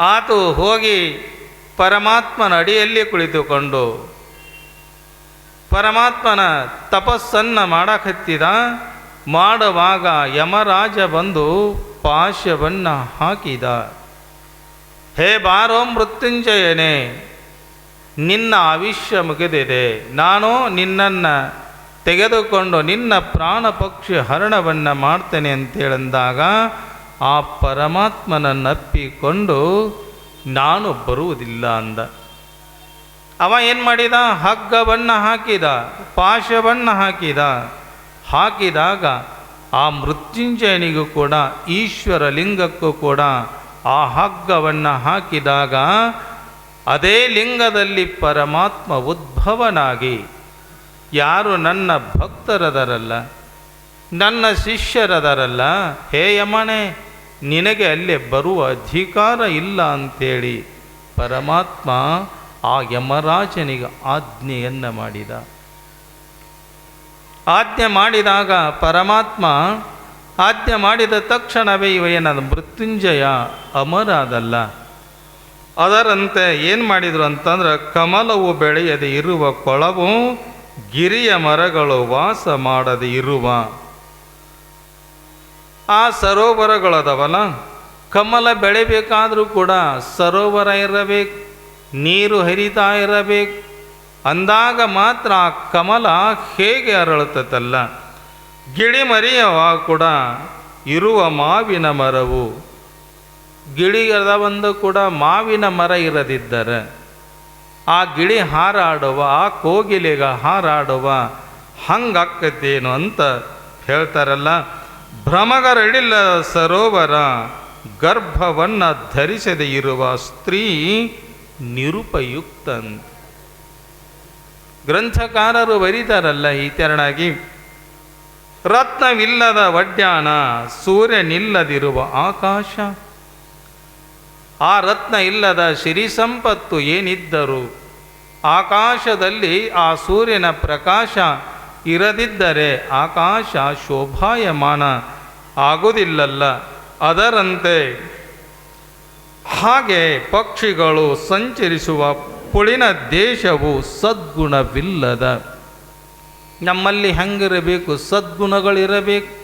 ಆತು ಹೋಗಿ ಪರಮಾತ್ಮನ ಅಡಿಯಲ್ಲಿ ಕುಳಿತುಕೊಂಡು ಪರಮಾತ್ಮನ ತಪಸ್ಸನ್ನು ಮಾಡಕತ್ತಿದ. ಮಾಡುವಾಗ ಯಮರಾಜ ಬಂದು ಪಾಶವನ್ನು ಹಾಕಿದ. ಹೇ ಬಾರೋ ಮೃತ್ಯುಂಜಯನೇ, ನಿನ್ನ ಆವಿಷ್ಯ ಮುಗಿದಿದೆ. ನಾನು ನಿನ್ನನ್ನು ತೆಗೆದುಕೊಂಡು ನಿನ್ನ ಪ್ರಾಣ ಪಕ್ಷಿ ಹರಣವನ್ನು ಮಾಡ್ತೇನೆ ಅಂತೇಳಿದಾಗ ಆ ಪರಮಾತ್ಮನನ್ನಪ್ಪಿಕೊಂಡು ನಾನು ಬರುವುದಿಲ್ಲ ಅಂದ. ಅವ ಏನು ಮಾಡಿದ? ಹಗ್ಗವನ್ನು ಹಾಕಿದ, ಪಾಶವನ್ನು ಹಾಕಿದ. ಹಾಕಿದಾಗ ಆ ಮೃತ್ಯುಂಜಯನಿಗೂ ಕೂಡ ಈಶ್ವರ ಲಿಂಗಕ್ಕೂ ಕೂಡ ಆ ಹಗ್ಗವನ್ನು ಹಾಕಿದಾಗ ಅದೇ ಲಿಂಗದಲ್ಲಿ ಪರಮಾತ್ಮ ಉದ್ಭವನಾಗಿ. ಯಾರು ನನ್ನ ಭಕ್ತರದರಲ್ಲ, ನನ್ನ ಶಿಷ್ಯರದರಲ್ಲ, ಹೇ ಯಮಣೆ ನಿನಗೆ ಅಲ್ಲೇ ಬರುವ ಅಧಿಕಾರ ಇಲ್ಲ ಅಂತೇಳಿ ಪರಮಾತ್ಮ ಆ ಯಮರಾಜನಿಗೆ ಆಜ್ಞೆಯನ್ನು ಮಾಡಿದ. ಆಜ್ಞೆ ಮಾಡಿದಾಗ ಪರಮಾತ್ಮ ಆಜ್ಞೆ ಮಾಡಿದ ತಕ್ಷಣವೇ ಇವ ಏನಾದ ಮೃತ್ಯುಂಜಯ ಅಮರಾದಲ್ಲ. ಅದರಂತೆ ಏನು ಮಾಡಿದರು ಅಂತಂದ್ರೆ ಕಮಲವು ಬೆಳೆಯದೆ ಇರುವ ಕೊಳವು ಗಿರಿಯ ಮರಗಳು ವಾಸ ಮಾಡದೆ ಇರುವ. ಆ ಸರೋವರಗಳದವಲ್ಲ ಕಮಲ ಬೆಳೆಬೇಕಾದರೂ ಕೂಡ ಸರೋವರ ಇರಬೇಕು, ನೀರು ಹರಿತಾ ಇರಬೇಕು. ಅಂದಾಗ ಮಾತ್ರ ಆ ಕಮಲ ಹೇಗೆ ಅರಳುತ್ತಲ್ಲ ಗಿಳಿ ಮರಿಯವ ಕೂಡ ಇರುವ ಮಾವಿನ ಮರವು. ಗಿಳಿ ಒಂದು ಕೂಡ ಮಾವಿನ ಮರ ಇರದಿದ್ದರೆ, ಆ ಗಿಳಿ ಹಾರಾಡುವ, ಆ ಕೋಗಿಲೆಗ ಹಾರಾಡುವ ಹಂಗಾಕತ್ತೇನು ಅಂತ ಹೇಳ್ತಾರಲ್ಲ. ಭ್ರಮಗರಳಿಲ್ಲ ಸರೋವರ ಗರ್ಭವನ್ನು ಧರಿಸದೆ ಇರುವ ಸ್ತ್ರೀ ನಿರುಪಯುಕ್ತ ಗ್ರಂಥಕಾರರು ಬರೀತಾರಲ್ಲ ಈ ತೆರನಾಗಿ, ರತ್ನವಿಲ್ಲದ ವಡ್ಯಾಣ ಸೂರ್ಯನಿಲ್ಲದಿರುವ ಆಕಾಶ. ಆ ರತ್ನ ಇಲ್ಲದ ಸಿರಿ ಸಂಪತ್ತು ಏನಿದ್ದರೂ ಆಕಾಶದಲ್ಲಿ ಆ ಸೂರ್ಯನ ಪ್ರಕಾಶ ಇರದಿದ್ದರೆ ಆಕಾಶ ಶೋಭಾಯಮಾನ. ಆಗುವುದಿಲ್ಲಲ್ಲ. ಅದರಂತೆ ಹಾಗೆ ಪಕ್ಷಿಗಳು ಸಂಚರಿಸುವ ಪುಳಿನ ದೇಶವು ಸದ್ಗುಣವಿಲ್ಲದ. ನಮ್ಮಲ್ಲಿ ಹೆಂಗಿರಬೇಕು? ಸದ್ಗುಣಗಳಿರಬೇಕು.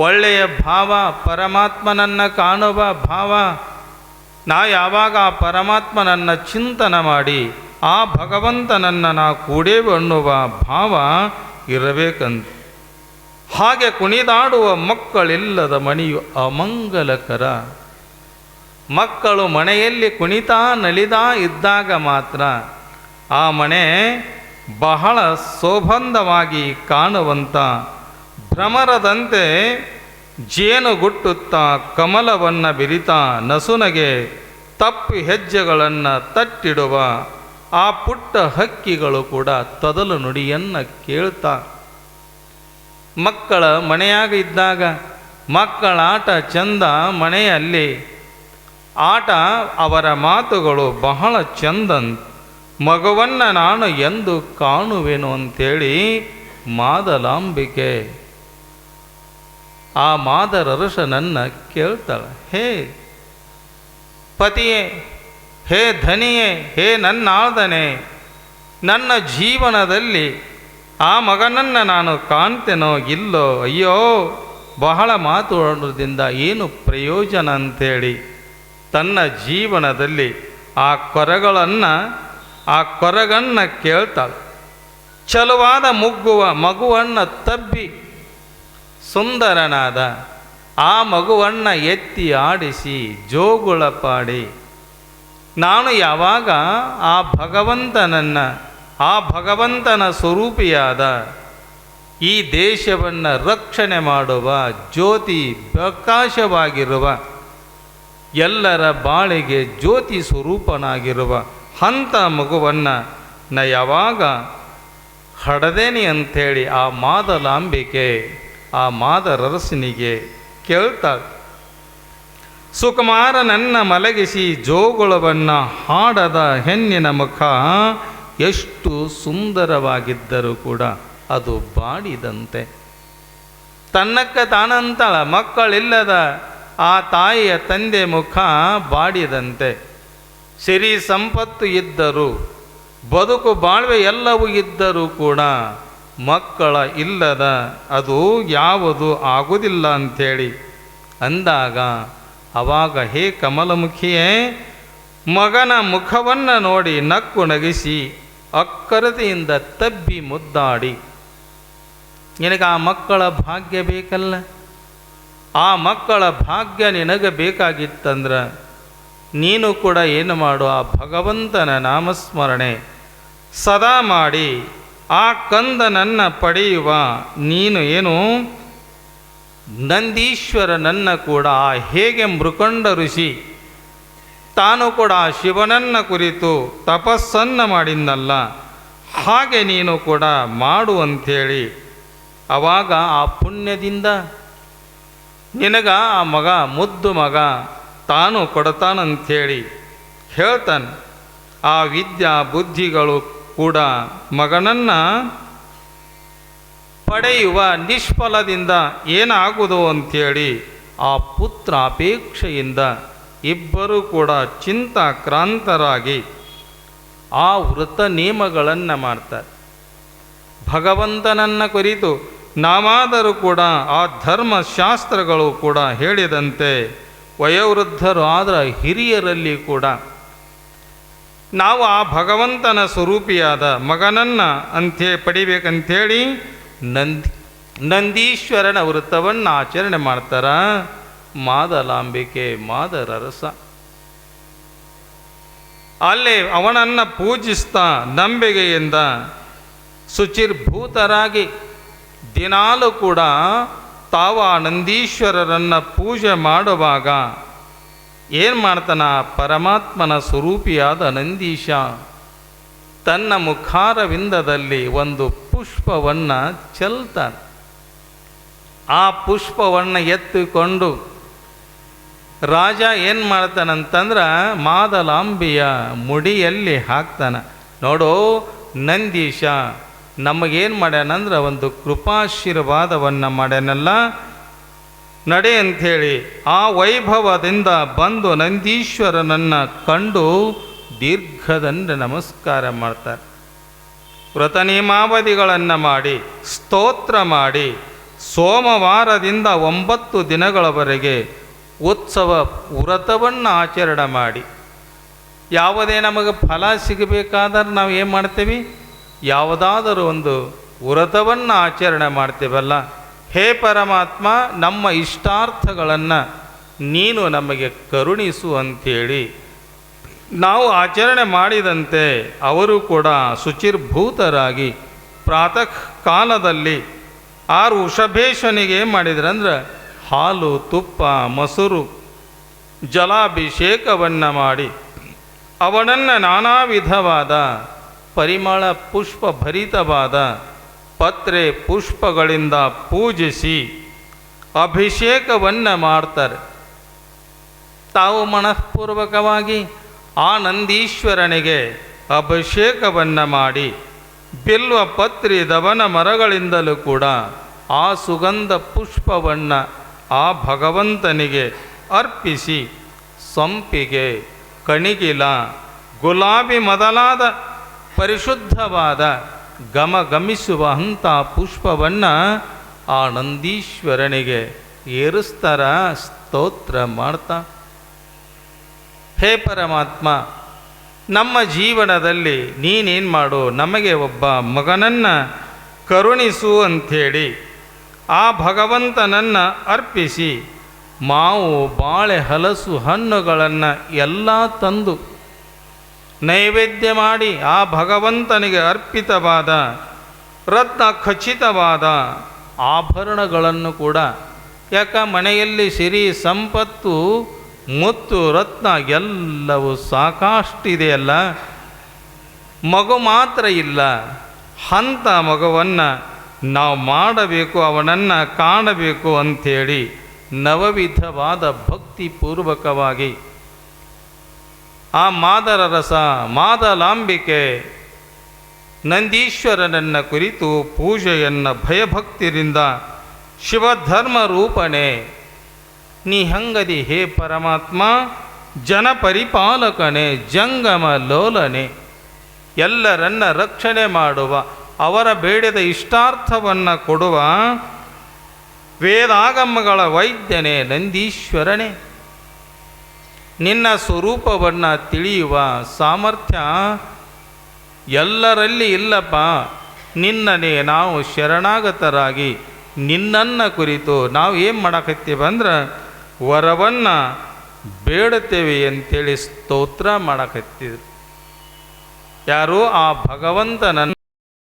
ಒಳ್ಳೆಯ ಭಾವ ಪರಮಾತ್ಮನನ್ನು ಕಾಣುವ ಭಾವ. ನಾ ಯಾವಾಗ ಆ ಪರಮಾತ್ಮನನ್ನು ಚಿಂತನ ಮಾಡಿ, ಆ ಭಗವಂತನನ್ನು ನಾ ಕೂಡೇವು ಅನ್ನುವ ಭಾವ ಇರಬೇಕಂತ. ಹಾಗೆ ಕುಣಿದಾಡುವ ಮಕ್ಕಳಿಲ್ಲದ ಮನೆಯು ಅಮಂಗಲಕರ. ಮಕ್ಕಳು ಮನೆಯಲ್ಲಿ ಕುಣಿತಾ ನಲಿದಾ ಇದ್ದಾಗ ಮಾತ್ರ ಆ ಮನೆ ಬಹಳ ಸೋಬಂಧವಾಗಿ ಕಾಣುವಂಥ ಭ್ರಮರದಂತೆ ಜೇನುಗುಟ್ಟುತ್ತಾ ಕಮಲವನ್ನು ಬಿರಿತಾ ನಸುನಗೆ ತಪ್ಪಿ ಹೆಜ್ಜೆಗಳನ್ನು ತಟ್ಟಿಡುವ. ಆ ಪುಟ್ಟ ಹಕ್ಕಿಗಳು ಕೂಡ ತದಲು ನುಡಿಯನ್ನು ಕೇಳ್ತಾ ಮಕ್ಕಳ ಮನೆಯಾಗ ಇದ್ದಾಗ ಮಕ್ಕಳ ಆಟ ಚಂದ ಮನೆಯಲ್ಲಿ. ಆಟ ಅವರ ಮಾತುಗಳು ಬಹಳ ಚಂದ ಮಗುವನ್ನು ನಾನು ಎಂದು ಕಾಣುವೆನು ಅಂತೇಳಿ ಮಾದಲಾಂಬಿಕೆ. ಆ ಮಾದರರಸನನ್ನು ಕೇಳ್ತಾಳೆ, ಹೇ ಪತಿಯೇ, ಹೇ ಧನಿಯೇ, ಹೇ ನನ್ನಾಳ್ದನೆ, ನನ್ನ ಜೀವನದಲ್ಲಿ ಆ ಮಗನನ್ನು ನಾನು ಕಾಣ್ತೇನೋ ಇಲ್ಲೋ? ಅಯ್ಯೋ, ಬಹಳ ಮಾತುಡೋದ್ರಿಂದ ಏನು ಪ್ರಯೋಜನ ಅಂಥೇಳಿ ತನ್ನ ಜೀವನದಲ್ಲಿ ಆ ಕೊರಗಳನ್ನು, ಆ ಕೊರಗನ್ನು ಕೇಳ್ತಾಳೆ. ಚಲುವಾದ ಮುಗ್ಗುವ ಮಗುವನ್ನು ತಬ್ಬಿ. ಸುಂದರನಾದ ಆ ಮಗುವನ್ನು ಎತ್ತಿ ಆಡಿಸಿ ಜೋಗುಳ ಪಾಡಿ. ನಾನು ಯಾವಾಗ ಆ ಭಗವಂತನನ್ನು ಆ ಭಗವಂತನ ಸ್ವರೂಪಿಯಾದ ಈ ದೇಶವನ್ನು ರಕ್ಷಣೆ ಮಾಡುವ ಜ್ಯೋತಿ ಪ್ರಕಾಶವಾಗಿರುವ ಎಲ್ಲರ ಬಾಳಿಗೆ ಜ್ಯೋತಿ ಸ್ವರೂಪನಾಗಿರುವ ಹಂತ ಮಗುವನ್ನು ನ ಯಾವಾಗ ಹಡದೇನಿ ಅಂಥೇಳಿ ಆ ಮಾದಲಾಂಬಿಕೆ, ಆ ಮಾದರರಸನಿಗೆ ಕೇಳ್ತಾಳೆ. ಸುಕುಮಾರನನ್ನ ಮಲಗಿಸಿ ಜೋಗುಳವನ್ನು ಹಾಡದ ಹೆಣ್ಣಿನ ಮುಖ ಎಷ್ಟು ಸುಂದರವಾಗಿದ್ದರೂ ಕೂಡ ಅದು ಬಾಡಿದಂತೆ. ತನ್ನಕ್ಕ ತಾನಂತಳ, ಮಕ್ಕಳಿಲ್ಲದ ಆ ತಾಯಿಯ ತಂದೆ ಮುಖ ಬಾಡಿದಂತೆ. ಸಿರಿ ಸಂಪತ್ತು ಇದ್ದರೂ, ಬದುಕು ಬಾಳ್ವೆ ಎಲ್ಲವೂ ಇದ್ದರೂ ಕೂಡ ಮಕ್ಕಳ ಇಲ್ಲದ ಅದು ಯಾವುದು ಆಗುವುದಿಲ್ಲ ಅಂಥೇಳಿ ಅಂದಾಗ, ಅವಾಗ ಹೇ ಕಮಲಮುಖಿಯೇ, ಮಗನ ಮುಖವನ್ನು ನೋಡಿ ನಕ್ಕು ನಗಿಸಿ ಅಕ್ಕರತೆಯಿಂದ ತಬ್ಬಿ ಮುದ್ದಾಡಿ. ನಿನಗೆ ಆ ಮಕ್ಕಳ ಭಾಗ್ಯ ಬೇಕಲ್ಲ? ಆ ಮಕ್ಕಳ ಭಾಗ್ಯ ನಿನಗೆ ಬೇಕಾಗಿತ್ತಂದ್ರೆ ನೀನು ಕೂಡ ಏನು ಮಾಡು? ಆ ಭಗವಂತನ ನಾಮಸ್ಮರಣೆ ಸದಾ ಮಾಡಿ, ಆ ಕಂದನನ್ನು ಪಡೆಯುವ ನೀನು ಏನು? ನಂದೀಶ್ವರನನ್ನು ಕೂಡ ಆ ಹೇಗೆ ಮೃಕಂಡ ಋಷಿ ತಾನು ಕೂಡ ಶಿವನನ್ನ ಕುರಿತು ತಪಸ್ಸನ್ನು ಮಾಡಿದ್ನಲ್ಲ ಹಾಗೆ ನೀನು ಕೂಡ ಮಾಡು ಅಂಥೇಳಿ ಅವಾಗ ಆ ಪುಣ್ಯದಿಂದ ನಿನಗ ಆ ಮಗ ಮುದ್ದು ಮಗ ತಾನು ಕೊಡತಾನಂಥೇಳಿ ಹೇಳ್ತಾನೆ. ಆ ವಿದ್ಯಾ ಬುದ್ಧಿಗಳು ಕೂಡ ಮಗನನ್ನು ಪಡೆಯುವ ನಿಷ್ಫಲದಿಂದ ಏನಾಗುವುದು ಅಂಥೇಳಿ ಆ ಪುತ್ರ ಅಪೇಕ್ಷೆಯಿಂದ ಇಬ್ಬರೂ ಕೂಡ ಚಿಂತಾಕ್ರಾಂತರಾಗಿ ಆ ವೃತ ನಿಯಮಗಳನ್ನು ಮಾಡ್ತಾರೆ. ಭಗವಂತನನ್ನು ಕುರಿತು ನಾವಾದರೂ ಕೂಡ ಆ ಧರ್ಮಶಾಸ್ತ್ರಗಳು ಕೂಡ ಹೇಳಿದಂತೆ ವಯೋವೃದ್ಧರು ಆದ ಹಿರಿಯರಲ್ಲಿ ಕೂಡ ನಾವು ಆ ಭಗವಂತನ ಸ್ವರೂಪಿಯಾದ ಮಗನನ್ನು ಅಂಥೇ ಪಡಿಬೇಕಂಥೇಳಿ ನಂದಿ ನಂದೀಶ್ವರನ ವೃತ್ತವನ್ನು ಆಚರಣೆ ಮಾಡ್ತಾರ? ಮಾದಲಾಂಬಿಕೆ, ಮಾದರರಸ. ಅಲ್ಲಿ ಅವನನ್ನು ಪೂಜಿಸ್ತಾ ನಂಬಿಕೆಯಿಂದ ಶುಚಿರ್ಭೂತರಾಗಿ ದಿನಾಲು ಕೂಡ ತಾವ ನಂದೀಶ್ವರರನ್ನು ಪೂಜೆ ಮಾಡುವಾಗ ಏನು ಮಾಡ್ತಾನ? ಪರಮಾತ್ಮನ ಸ್ವರೂಪಿಯಾದ ನಂದೀಶ ತನ್ನ ಮುಖಾರವಿಂದದಲ್ಲಿ ಒಂದು ಪುಷ್ಪವನ್ನು ಚೆಲ್ತಾನೆ. ಆ ಪುಷ್ಪವನ್ನು ಎತ್ತಿಕೊಂಡು ರಾಜ ಏನು ಮಾಡ್ತಾನಂತಂದ್ರೆ ಮಾದಲಾಂಬಿಯ ಮುಡಿಯಲ್ಲಿ ಹಾಕ್ತಾನೆ. ನೋಡು, ನಂದೀಶ, ನಮಗೇನು ಮಾಡ್ಯಾನಂದ್ರೆ ಒಂದು ಕೃಪಾಶೀರ್ವಾದವನ್ನು ಮಾಡ್ಯಾನಲ್ಲ. ನಡೆ ಅಂಥೇಳಿ, ಆ ವೈಭವದಿಂದ ಬಂದು ನಂದೀಶ್ವರನನ್ನು ಕಂಡು ದೀರ್ಘದಂಡ ನಮಸ್ಕಾರ ಮಾಡ್ತಾರೆ ವ್ರತನಿಯಮಾವಧಿಗಳನ್ನು ಮಾಡಿ, ಸ್ತೋತ್ರ ಮಾಡಿ, ಸೋಮವಾರದಿಂದ ಒಂಬತ್ತು ದಿನಗಳವರೆಗೆ ಉತ್ಸವ ವ್ರತವನ್ನು ಆಚರಣೆ ಮಾಡಿ ಯಾವುದೇ ನಮಗೆ ಫಲ ಸಿಗಬೇಕಾದ್ರೆ ನಾವು ಏನು ಮಾಡ್ತೀವಿ? ಯಾವುದಾದರೂ ಒಂದು ವ್ರತವನ್ನು ಆಚರಣೆ ಮಾಡ್ತೀವಲ್ಲ ಹೇ ಪರಮಾತ್ಮ, ನಮ್ಮ ಇಷ್ಟಾರ್ಥಗಳನ್ನು ನೀನು ನಮಗೆ ಕರುಣಿಸು ಅಂಥೇಳಿ. ನಾವು ಆಚರಣೆ ಮಾಡಿದಂತೆ ಅವರು ಕೂಡ ಶುಚಿರ್ಭೂತರಾಗಿ ಪ್ರಾತಃ ಕಾಲದಲ್ಲಿ ಆ ವೃಷಭೇಶನಿಗೆ ಏನು ಮಾಡಿದ್ರಂದ್ರೆ ಹಾಲು, ತುಪ್ಪ, ಮೊಸರು, ಜಲಾಭಿಷೇಕವನ್ನು ಮಾಡಿ ಅವನನ್ನು ನಾನಾ ವಿಧವಾದ ಪರಿಮಳ ಪುಷ್ಪ ಭರಿತವಾದ ಪತ್ರೆ ಪುಷ್ಪಗಳಿಂದ ಪೂಜಿಸಿ ಅಭಿಷೇಕವನ್ನು ಮಾಡ್ತಾರೆ. ತಾವು ಮನಃಪೂರ್ವಕವಾಗಿ ಆ ನಂದೀಶ್ವರನಿಗೆ ಅಭಿಷೇಕವನ್ನು ಮಾಡಿ ಬಿಲ್ವ ಪತ್ರಿ ದವನ ಮರಗಳಿಂದಲೂ ಕೂಡ ಆ ಸುಗಂಧ ಪುಷ್ಪವನ್ನು ಆ ಭಗವಂತನಿಗೆ ಅರ್ಪಿಸಿ ಸಂಪಿಗೆ, ಕಣಿಗಿಲ, ಗುಲಾಬಿ ಮೊದಲಾದ ಪರಿಶುದ್ಧವಾದ ಗಮ ಗಮಿಸುವ ಅಂಥ ಪುಷ್ಪವನ್ನು ಆ ನಂದೀಶ್ವರನಿಗೆ ಏರಿಸ್ತಾರ, ಸ್ತೋತ್ರ ಮಾಡ್ತಾ. ಹೇ ಪರಮಾತ್ಮ, ನಮ್ಮ ಜೀವನದಲ್ಲಿ ನೀನೇನು ಮಾಡು, ನಮಗೆ ಒಬ್ಬ ಮಗನನ್ನು ಕರುಣಿಸು ಅಂಥೇಳಿ ಆ ಭಗವಂತನನ್ನು ಅರ್ಪಿಸಿ ಮಾವು, ಬಾಳೆ, ಹಲಸು, ಹಣ್ಣುಗಳನ್ನು ಎಲ್ಲ ತಂದು ನೈವೇದ್ಯ ಮಾಡಿ ಆ ಭಗವಂತನಿಗೆ ಅರ್ಪಿತವಾದ, ರತ್ನ ಖಚಿತವಾದ ಆಭರಣಗಳನ್ನು ಕೂಡ ಯಾಕ ಮನೆಯಲ್ಲಿ ಸಿರಿ, ಸಂಪತ್ತು, ಮುತ್ತು, ರತ್ನ ಎಲ್ಲವೂ ಸಾಕಷ್ಟಿದೆಯಲ್ಲ ಮಗು ಮಾತ್ರ ಇಲ್ಲ, ಹಂತ ಮಗುವನ್ನು ನಾವು ಮಾಡಬೇಕು, ಅವನನ್ನು ಕಾಣಬೇಕು ಅಂಥೇಳಿ ನವವಿಧವಾದ ಭಕ್ತಿಪೂರ್ವಕವಾಗಿ ಆ ಮಾದರ ರಸ, ಮಾದಲಾಂಬಿಕೆ ನಂದೀಶ್ವರನನ್ನ ಕುರಿತು ಪೂಜೆಯನ್ನು ಭಯಭಕ್ತಿರಿಂದ ಶಿವಧರ್ಮ ರೂಪಣೆ ನೀ ಹಂಗದಿ ಹೇ ಪರಮಾತ್ಮ ಜನ ಪರಿಪಾಲಕನೇ ಜಂಗಮ ಲೋಲನೆ, ಎಲ್ಲರನ್ನ ರಕ್ಷಣೆ ಮಾಡುವ ಅವರ ಬೇಡದ ಇಷ್ಟಾರ್ಥವನ್ನು ಕೊಡುವ ವೇದಾಗಮಗಳ ವೈದ್ಯನೇ ನಂದೀಶ್ವರನೇ. ನಿನ್ನ ಸ್ವರೂಪವನ್ನು ತಿಳಿಯುವ ಸಾಮರ್ಥ್ಯ ಎಲ್ಲರಲ್ಲಿ ಇಲ್ಲಪ್ಪ. ನಿನ್ನನೇ ನಾವು ಶರಣಾಗತರಾಗಿ ನಿನ್ನನ್ನು ಕುರಿತು ನಾವು ಏನು ಮಾಡಕತ್ತೀವಿ ಅಂದ್ರೆ ವರವನ್ನು ಬೇಡುತ್ತೇವೆ ಅಂತೇಳಿ ಸ್ತೋತ್ರ ಮಾಡಕತ್ತೀವಿ. ಯಾರು? ಆ ಭಗವಂತನನ್ನು